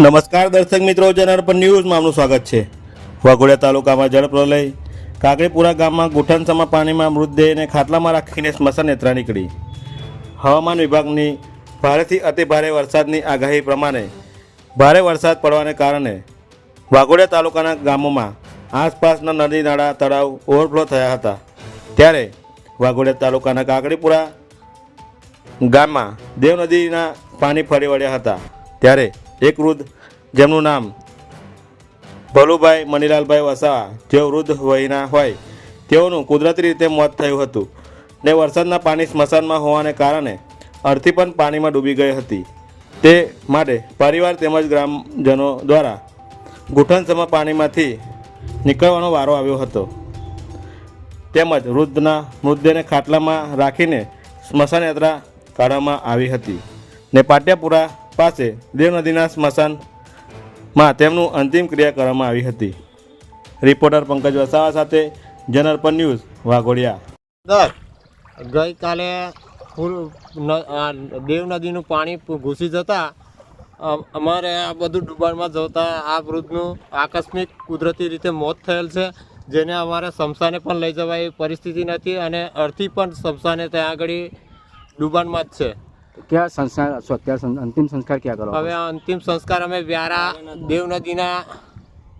નમસ્કાર દર્શક મિત્રો ચેનલ પર ન્યૂઝમાં આપનું સ્વાગત છે. વાઘોડિયા તાલુકામાં જળપ્રલય કાકડીપુરા ગામમાં ગુઠણસામાં પાણીમાં મૃતદેહને ખાટલામાં રાખીને સ્મશાન યાત્રા નીકળી. હવામાન વિભાગની ભારેથી અતિ ભારે વરસાદની આગાહી પ્રમાણે ભારે વરસાદ પડવાને કારણે વાઘોડિયા તાલુકાના ગામોમાં આસપાસના નદી નાળા તળાવ ઓવરફ્લો થયા હતા. ત્યારે વાઘોડિયા તાલુકાના કાકડીપુરા ગામમાં દેવ નદીના પાણી ફરી વળ્યા હતા. ત્યારે એક વૃદ્ધ જેમનું નામ ભલુભાઈ મનીલાલભાઈ વસાવા. જેઓ વૃદ્ધ વયના હોય. તેઓનું કુદરતી રીતે મોત થયું હતું ને વરસાદના પાણી સ્મશાનમાં હોવાને કારણે અડધી પણ પાણીમાં ડૂબી ગઈ હતી. તે માટે પરિવાર તેમજ ગ્રામજનો દ્વારા ગુઠણસમા પાણીમાંથી નીકળવાનો વારો આવ્યો હતો. તેમજ વૃદ્ધના મૃતદેહને ખાટલામાં રાખીને સ્મશાન યાત્રા કાઢવામાં આવી હતી ને પાટિયાપુરા પાસે દેવ નદીના સ્મશાનમાં તેમનું અંતિમ ક્રિયા કરવામાં આવી હતી. રિપોર્ટર પંકજ વસાવા સાથે જનરપન ન્યૂઝ, વાઘોડિયા. ગઈકાલે ફૂલ દેવ નદીનું પાણી ઘૂસી જતા અમારે આ બધું ડુબાણમાં જતા આ વૃદ્ધનું આકસ્મિક કુદરતી રીતે મોત થયેલ છે, જેને અમારે શમશાને પણ લઈ જવાય એવી પરિસ્થિતિ નથી અને અર્થી પણ શમશાને ત્યાં આગળ ડુબાણમાં જ છે. ક્યાં સંસ્કાર અત્યારે અંતિમ સંસ્કાર ક્યાં કરો? હવે અંતિમ સંસ્કાર અમે વ્યારા દેવ નદીના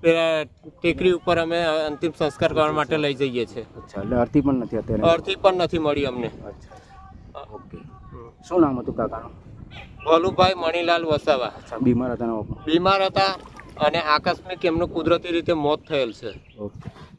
ટેકરી ઉપર અમે અંતિમ સંસ્કાર કરવા માટે લઈ જઈએ છીએ. અચ્છા એટલે અર્થી પણ નથી અત્યારે? અર્થી પણ નથી મળી અમને. અચ્છા ઓકે. શું નામ હતું કાકાનું? ભોલુભાઈ મણીલાલ વસાવા. અચ્છા બીમાર હતા બીમાર હતા અને આકસ્મિક એમનું કુદરતી રીતે મોત થયેલ છે. ઓકે.